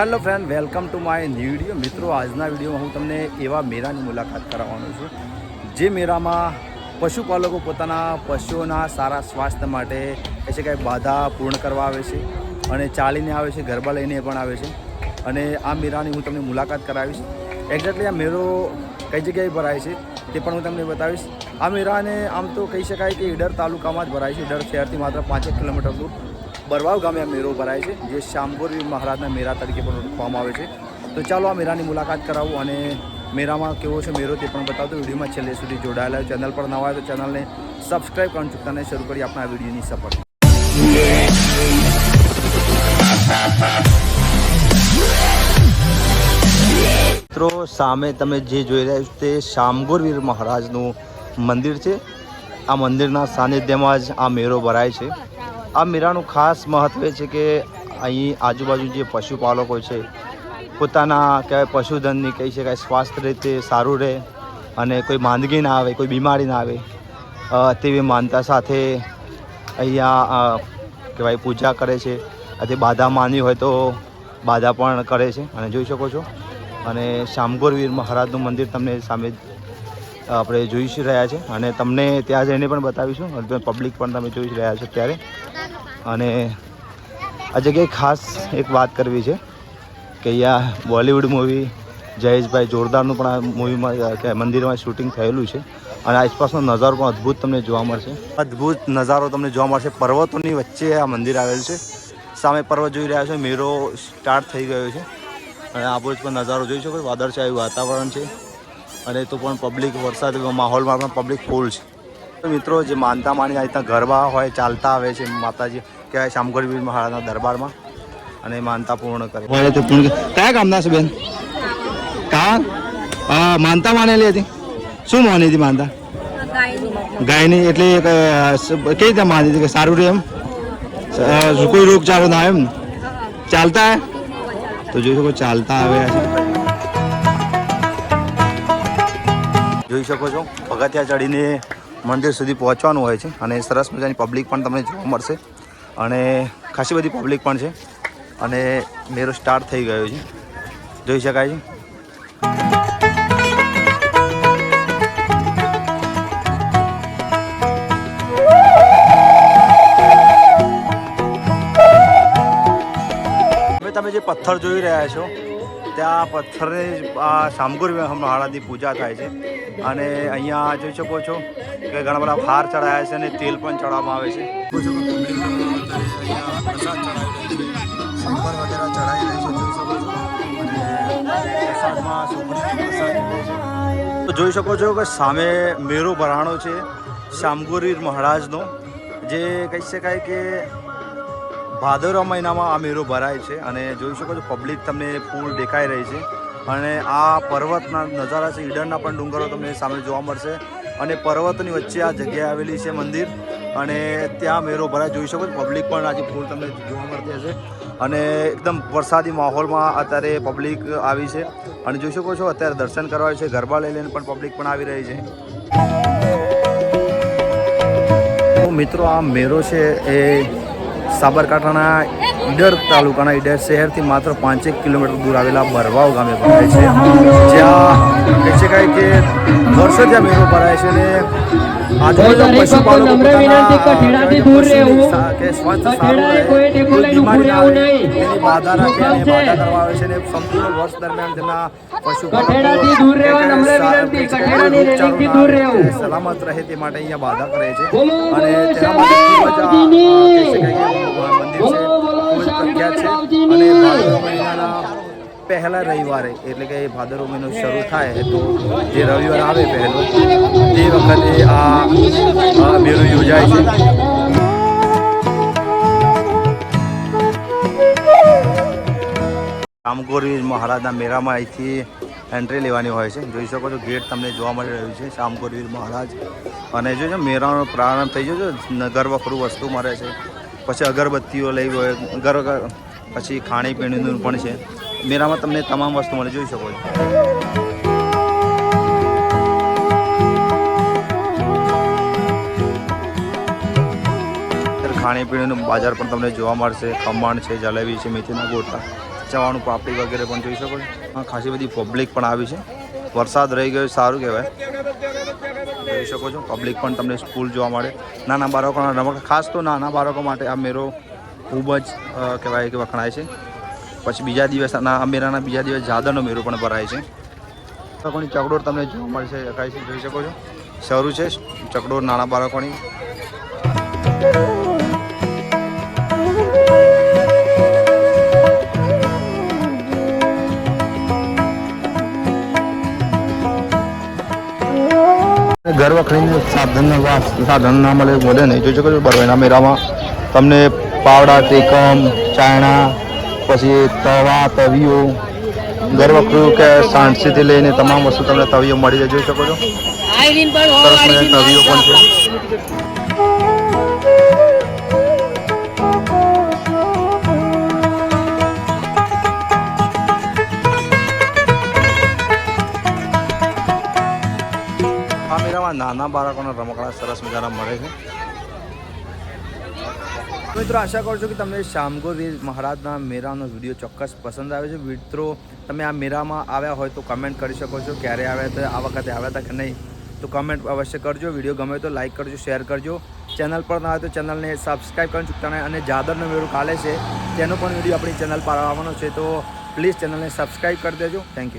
Hello friend, welcome to my new video. મિત્રો, આજના વિડીયોમાં હું તમને એવા મેળાની મુલાકાત કરાવવાનો છું, જે મેળામાં પશુપાલકો પોતાના પશુઓના સારા સ્વાસ્થ્ય માટે એ છે કાંઈ બાધા પૂર્ણ કરવા આવે છે અને ચાલીને આવે છે, ગરબા લઈને પણ આવે છે. અને આ મેળાની હું તમને મુલાકાત કરાવીશ. એક્ઝેક્ટલી આ મેળો કઈ જગ્યાએ ભરાય છે તે પણ હું તમને બતાવીશ. આ મેળાને આમ તો કહી શકાય કે ઈડર તાલુકામાં જ ભરાય છે. ઈડર શહેરથી માત્ર પાંચેક કિલોમીટર દૂર. બરવાવ ગામે આ મેળો ભરાય છે, જે શામગોરી મહારાજના મેળા તરીકે પણ ઓળખવામાં આવે છે. તો ચાલો આ મેળાની મુલાકાત કરાવું અને મેળામાં કેવો છે મેળો તે પણ બતાવતો વિડીયોમાં છેલ્લે સુધી જોડાયેલા ચેનલ પર નવા તો ચેનલને સબસ્ક્રાઈબ કરવાનું ચૂકતા શરૂ કરી આપણા વિડીયોની સફળ મિત્રો, સામે તમે જે જોઈ રહ્યા છો તે શામગોરવીર મહારાજનું મંદિર છે. આ મંદિરના સાનિધ્યમાં જ આ મેળો ભરાય છે. આ મેળાનું ખાસ મહત્વ છે કે અહીં આજુબાજુ જે પશુપાલકો છે, પોતાના કહેવાય પશુધનની કહી શકાય સ્વાસ્થ્ય રીતે સારું રહે અને કોઈ માંદગી ના આવે, કોઈ બીમારી ના આવે તેવી માનતા સાથે અહીંયા કહેવાય પૂજા કરે છે. અને બાધા માની હોય તો બાધા પણ કરે છે. અને જોઈ શકો છો. અને શામગોરવીર મહારાજનું મંદિર તમને સામે આપણે જોઈ રહ્યા છે. અને તમને ત્યાં જઈને પણ બતાવીશું. પબ્લિક પણ તમે જોઈ રહ્યા છો ત્યારે અને આ જગ્યાએ ખાસ એક વાત કરવી છે કે અહીંયા બોલિવૂડ મૂવી જયેશભાઈ જોરદારનું પણ આ મૂવીમાં મંદિરમાં શૂટિંગ થયેલું છે. અને આસપાસનો નજારો પણ અદ્ભુત તમને જોવા મળશે. અદ્ભુત નજારો તમને જોવા મળશે. પર્વતોની વચ્ચે આ મંદિર આવેલું છે. સામે પર્વત જોઈ રહ્યા છો. મેરો સ્ટાર્ટ થઈ ગયો છે. અને આ પણ નજારો જોઈ શકો વાદળછાયું વાતાવરણ છે. અને તો પણ પબ્લિક વરસાદ, માહોલમાં પણ પબ્લિક ફૂલ છે. મિત્રો, જે માનતા માની આ રીતના ગરબા હોય, ચાલતા આવે છે, માતાજી કહેવાય શામગઢવીર મહારાજના દરબારમાં, અને માનતા પૂર્ણ કરે. કયા ગામના છે બેન? કા માનતા માનેલી હતી? શું માની હતી માનતા? ગાયની. એટલે કેવી રીતે માની હતી? કે સારું રહે એમ? કોઈ રોગચાળો ના આવે એમ? ચાલતા તો જોઈ શકો, ચાલતા આવ્યા જોઈ શકો છો. પગથિયા ચડીને મંદિર સુધી પહોંચવાનું હોય છે અને સરસ મજાની પબ્લિક પણ તમને જોવા મળશે. અને ખાસી બધી પબ્લિક પણ છે. અને મેરો સ્ટાર્ટ થઈ ગયો છે. જોઈ શકાય છે? તમે જે પથ્થર જોઈ રહ્યા છો, ત્યાં પથ્થરને આ શામગુર મહારાજની પૂજા થાય છે. અને અહીંયા જોઈ શકો છો કે ઘણા બધા ભાર ચડાયા છે અને તેલ પણ ચડાવવામાં આવે છે. શંકર વગેરે ચડાવી રહી જોઈ શકો તો જોઈ શકો છો કે સામે મેરો ભરાણો છે શામગુરીર મહારાજનો જે કહી શકાય કે ભાદરવા મહિનામાં આ મેળો ભરાય છે. અને જોઈ શકો છો પબ્લિક તમને ફૂલ દેખાઈ રહી છે. અને આ પર્વતના નજારા છે ઈડરના પણ ડુંગરો તમને સામે જોવા મળશે. અને પર્વતની વચ્ચે આ જગ્યાએ આવેલી છે મંદિર. અને ત્યાં મેળો ભરાય, જોઈ શકો છો પબ્લિક પણ આજે ફૂલ તમને જોવા મળતી હશે. અને એકદમ વરસાદી માહોલમાં અત્યારે પબ્લિક આવી છે. અને જોઈ શકો છો, અત્યારે દર્શન કરવા છે, ગરબા લઈ લઈને પણ પબ્લિક પણ આવી રહી છે. મિત્રો, આ મેળો છે, એ સાબરકાંઠાના ઈડર તાલુકાના ઈડર શહેરથી માત્ર પાંચેક કિલોમીટર દૂર આવેલા બરવાવ ગામે ભરાય છે. જ્યાં કહી શકાય કે વર્ષો આ મેળો ભરાય છે અને આજુબાજુ પશુપાલકો બાધા રાખે અને બાધા કરવા આવે છે અને સંપૂર્ણ વર્ષ દરમિયાન તેના પશુપાલકો. સલામત રહે તે માટે અહીંયા બાધા કરે છે. અને તેના માટે પહેલા રવિવારે, એટલે કે ભાદરવો મહિનો શરૂ થાય તો જે રવિવાર આવે પહેલો, તે વખતે આ મેળો યોજાય છે. શામગોરી મહારાજના મેળામાં અહીંથી એન્ટ્રી લેવાની હોય છે. જોઈ શકો છો, ગેટ તમને જોવા મળી રહ્યું છે શામગોરવીર મહારાજ. અને જો મેળાનો પ્રારંભ થઈ ગયો છે ગર્વખરું વસ્તુ મળે છે. પછી અગરબત્તીઓ લઈ હોય ગર, પછી ખાણીપીણીનું પણ છે. મેળામાં તમને તમામ વસ્તુ મળે જોઈ શકો છો. ખાણીપીણીનું બજાર પણ તમને જોવા મળશે. ખમણ છે, જલેબી છે, મેથીના ગોટા, ચવાણું, પાપડી વગેરે પણ જોઈ શકો છો. ખાસી બધી પબ્લિક પણ આવી છે. વરસાદ રહી ગયો સારું કહેવાય. જોઈ શકો છો પબ્લિક પણ તમને સ્કૂલ જોવા મળે. નાના બાળકોના રમકડા ખાસ તો નાના બાળકો માટે આ મેળો ખૂબ જ કહેવાય કે વખણાય છે. પછી બીજા દિવસના અમેરાના બીજા દિવસ જાદરનો મેળો પણ ભરાય છે. બાળકોની ચકડોળ તમને જોવા મળશે શકાય છે, જોઈ શકો છો. શરૂ છે, ચકડોળ, નાના બાળકોની. ઘર વખરીને સાધન સાધન ના મળે મળે નહીં. જોઈ શકો છો બરોબરના મેળામાં તમને પાવડા ટેકમ ચાયણા પછી તવા તવીઓ વખરું કે સાણસીથી લઈને તમામ વસ્તુ તમને તવીઓ મળી જાય જોઈ શકો છો? સરસ મજાની તવીઓ પણ છે. આ મેળામાં નાના બાળકોના રમકડા સરસ મજાના મળે છે. મિત્રો, આશા કરું છું કે તમને શામગોર વીર મહારાજના મેળાનો વીડિયો ચોક્કસ પસંદ આવે છે. મિત્રો, તમે આ મેળામાં આવ્યા હોય તો કમેન્ટ કરી શકો છો ક્યારે આવ્યા હતા, આ વખતે આવ્યા હતા કે નહીં. તો કમેન્ટ અવશ્ય કરજો, વીડિયો ગમે તો લાઇક કરજો શેર કરજો. ચેનલ પર ના હોય તો ચેનલને સબસ્ક્રાઈબ કરવાનું ચૂકતા નહીં અને જાદરનો મેળો કાલે છે, તેનો પણ વીડિયો આપણી ચેનલ પર આવવાનો છે. તો પ્લીઝ ચેનલને સબસ્ક્રાઈબ કરી દેજો. Thank you